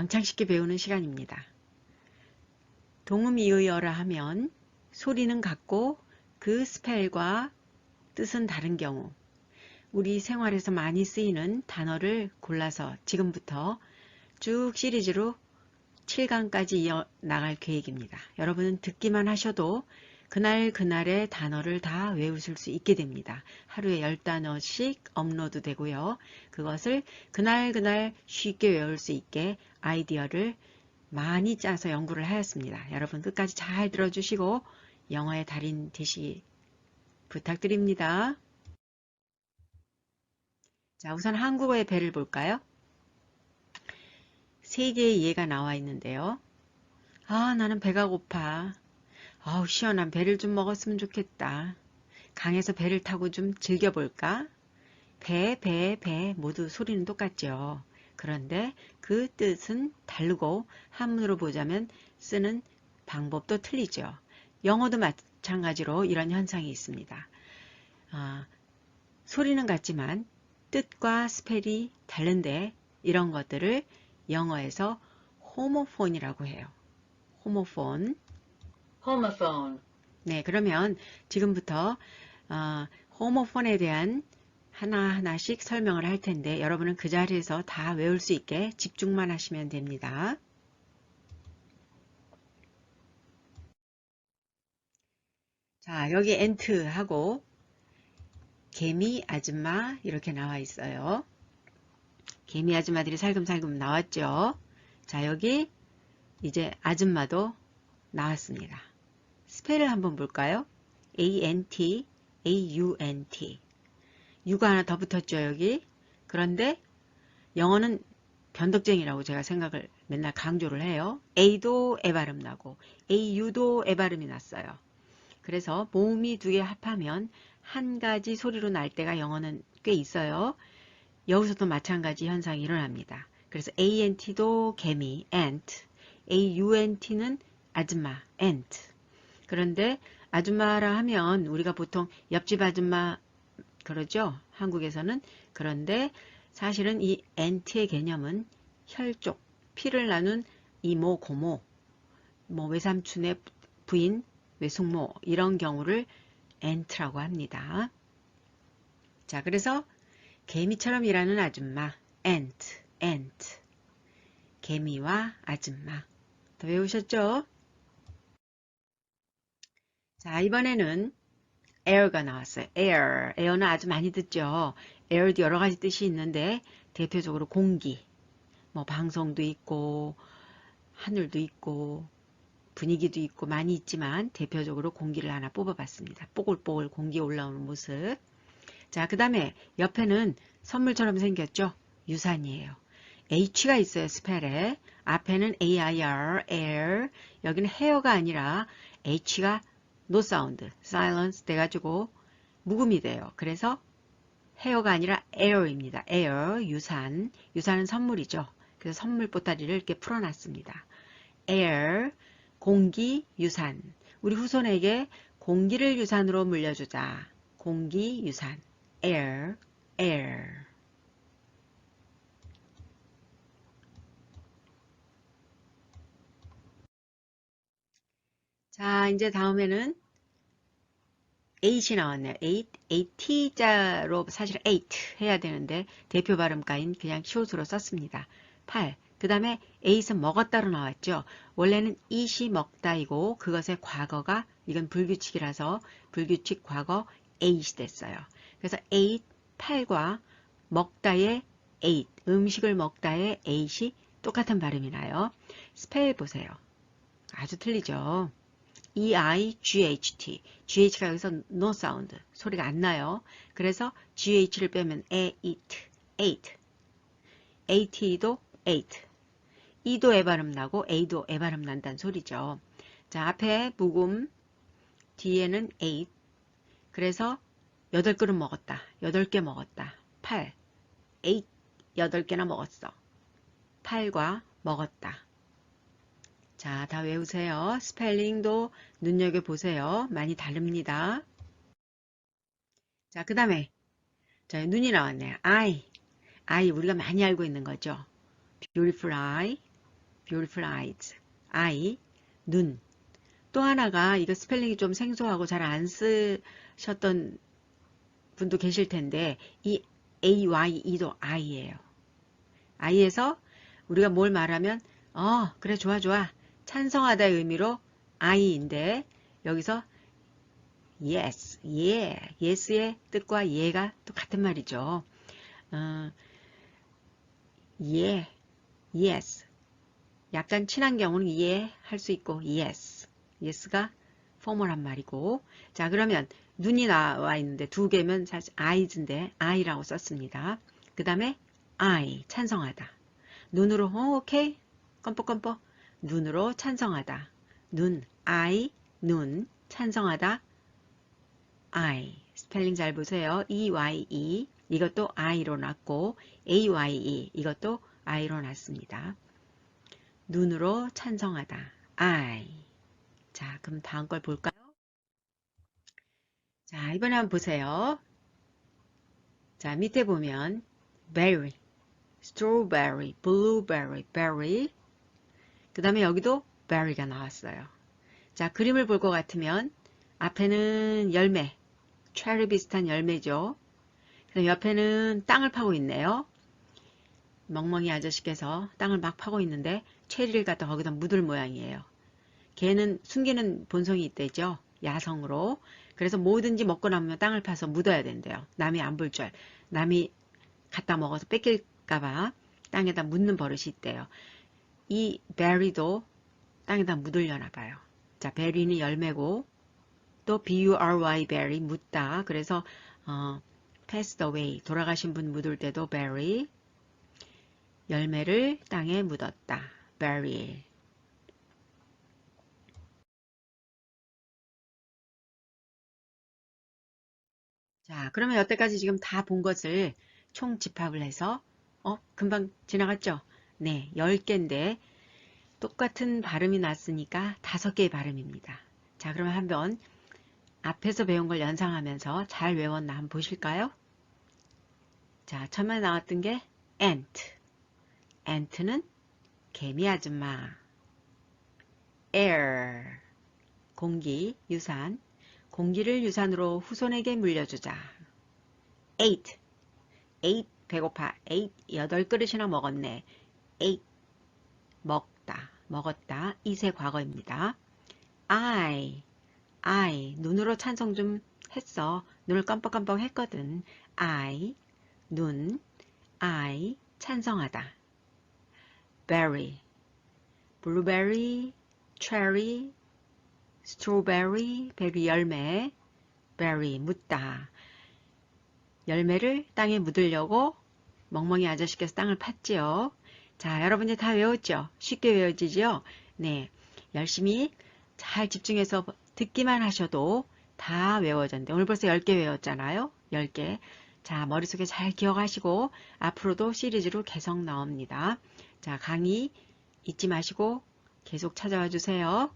이의어 왕창 쉽게 배우는 시간입니다. 동음 이의어라 하면 소리는 같고 그 스펠과 뜻은 다른 경우 우리 생활에서 많이 쓰이는 단어를 골라서 지금부터 쭉 시리즈로 7강까지 이어 나갈 계획입니다. 여러분은 듣기만 하셔도 그날 그날의 단어를 다 외우실 수 있게 됩니다. 하루에 10단어씩 업로드 되고요. 그것을 그날 그날 쉽게 외울 수 있게 아이디어를 많이 짜서 연구를 하였습니다. 여러분 끝까지 잘 들어주시고 영어의 달인 되시 부탁드립니다. 자, 우선 한국어의 배를 볼까요? 세 개의 예가 나와 있는데요. 아, 나는 배가 고파. 아우, 시원한 배를 좀 먹었으면 좋겠다. 강에서 배를 타고 좀 즐겨볼까? 배, 배, 배 모두 소리는 똑같죠. 그런데 그 뜻은 다르고 한문으로 보자면 쓰는 방법도 틀리죠. 영어도 마찬가지로 이런 현상이 있습니다. 아, 소리는 같지만 뜻과 스펠이 다른데 이런 것들을 영어에서 호모폰이라고 해요. 호모폰. Homophone, 네, 그러면 지금부터 어, 호모폰에 대한 하나하나씩 설명을 할 텐데 여러분은 그 자리에서 다 외울 수 있게 집중만 하시면 됩니다. 자, 여기 엔트하고 개미 아줌마 이렇게 나와 있어요. 개미 아줌마들이 살금살금 나왔죠. 자, 여기 이제 아줌마도 나왔습니다. 스펠을 한번 볼까요? A-N-T, A-U-N-T. U가 하나 더 붙었죠, 여기. 그런데 영어는 변덕쟁이라고 제가 생각을 맨날 강조를 해요. A도 애 발음 나고 AU도 애 발음이 났어요. 그래서 모음이 두 개 합하면 한 가지 소리로 날 때가 영어는 꽤 있어요. 여기서도 마찬가지 현상이 일어납니다. 그래서 ANT도 개미, ant, AUNT는 아줌마, ant. 그런데 아줌마라 하면 우리가 보통 옆집 아줌마 그러죠? 한국에서는. 그런데 사실은 이 ant의 개념은 혈족, 피를 나눈 이모, 고모, 뭐 외삼촌의 부인, 외숙모 이런 경우를 ant라고 합니다. 자, 그래서 개미처럼 일하는 아줌마, ant, ant. 개미와 아줌마. 더 외우셨죠? 자, 이번에는 air가 나왔어요. air. air는 아주 많이 듣죠. air도 여러 가지 뜻이 있는데 대표적으로 공기. 뭐 방송도 있고 하늘도 있고 분위기도 있고 많이 있지만 대표적으로 공기를 하나 뽑아봤습니다. 뽀글뽀글 공기 올라오는 모습. 자, 그 다음에 옆에는 선물처럼 생겼죠? 유산이에요. H가 있어요, 스펠에. 앞에는 AIR, air. 여기는 헤어가 아니라 H가 no sound, silence 돼가지고 묵음이 돼요. 그래서 헤어가 아니라 air입니다. air, 유산. 유산은 선물이죠. 그래서 선물 보따리를 이렇게 풀어놨습니다. air, 공기, 유산. 우리 후손에게 공기를 유산으로 물려주자. 공기, 유산. air, air. 자, 이제 다음에는 8이 나왔네요. 8, 8T자로 사실 8 해야 되는데 대표 발음가인 그냥 숏으로 썼습니다. 8. 그 다음에 8은 먹었다로 나왔죠. 원래는 eat이 먹다이고 그것의 과거가 이건 불규칙이라서 불규칙 과거 8이 됐어요. 그래서 8, 8과 먹다의 8, 음식을 먹다의 8이 똑같은 발음이 나요. 스펠 보세요. 아주 틀리죠. E-I-G-H-T. G-H가 여기서 no sound. 소리가 안 나요. 그래서 G-H를 빼면 e, eat, ate. A-T도 ate. E도 애 발음 나고 A도 애 발음 난다는 소리죠. 자, 앞에 묵음, 뒤에는 ate. 그래서 8그릇 먹었다. 8개 먹었다. 8. 8. 8개나 먹었어. 8과 먹었다. 자, 다 외우세요. 스펠링도 눈여겨보세요. 많이 다릅니다. 자, 그 다음에 자, 눈이 나왔네요. I. I 우리가 많이 알고 있는 거죠. beautiful eye, beautiful eyes, eye, 눈. 또 하나가 이거 스펠링이 좀 생소하고 잘 안 쓰셨던 분도 계실 텐데 이 AYE도 I예요. I에서 우리가 뭘 말하면 어 그래 좋아 좋아 찬성하다의 의미로 I인데 여기서 yes, yeah, yes의 뜻과 예가 또 같은 말이죠. 어, yeah, yes. 약간 친한 경우는 yeah 할수 있고 yes, yes가 포멀한 말이고 자 그러면 눈이 나와 있는데 두 개면 사실 eyes인데 eye라고 썼습니다. 그 다음에 eye 찬성하다. 눈으로 어, 오케이 껌뻑껌뻑 눈으로 찬성하다. 눈 eye 눈 찬성하다 I 스펠링 잘 보세요. EYE 이것도 I로 났고 AYE 이것도 I로 났습니다. 눈으로 찬성하다. I 자 그럼 다음 걸 볼까요? 자 이번에 한번 보세요. 자 밑에 보면 berry, strawberry, blueberry, berry 그 다음에 여기도 berry가 나왔어요. 자 그림을 볼 것 같으면 앞에는 열매 체리 비슷한 열매죠. 옆에는 땅을 파고 있네요. 멍멍이 아저씨께서 땅을 막 파고 있는데 체리를 갖다 거기다 묻을 모양이에요. 걔는 숨기는 본성이 있대죠. 야성으로. 그래서 뭐든지 먹고 나면 땅을 파서 묻어야 된대요. 남이 안 볼 줄. 남이 갖다 먹어서 뺏길까봐 땅에다 묻는 버릇이 있대요. 이 베리도 땅에다 묻으려나 봐요. 자, 베리는 열매고 또 B-U-R-Y berry 묻다. 그래서 어, passed away 돌아가신 분 묻을 때도 bury 열매를 땅에 묻었다. bury 자, 그러면 여태까지 지금 다 본 것을 총 집합을 해서 어, 금방 지나갔죠? 네, 10개인데 똑같은 발음이 났으니까 5개의 발음입니다. 자, 그러면 한번 앞에서 배운 걸 연상하면서 잘 외웠나 한번 보실까요? 자, 처음에 나왔던 게 ant. ant는 개미 아줌마. air. 공기, 유산. 공기를 유산으로 후손에게 물려주자. ate. ate, 배고파. ate, 여덟 그릇이나 먹었네. Ate, 먹다, 먹었다. 이세 과거입니다. I, I 눈으로 찬성 좀 했어. 눈을 깜빡깜빡 했거든. I 눈 I 찬성하다. berry blueberry, cherry, strawberry, 베리 열매, berry 묻다. 열매를 땅에 묻으려고 멍멍이 아저씨께서 땅을 팠지요. 자, 여러분 이제 다 외웠죠? 쉽게 외워지죠? 네. 열심히 잘 집중해서 듣기만 하셔도 다 외워졌는데 오늘 벌써 10개 외웠잖아요. 10개. 자, 머릿속에 잘 기억하시고 앞으로도 시리즈로 계속 나옵니다. 자, 강의 잊지 마시고 계속 찾아와 주세요.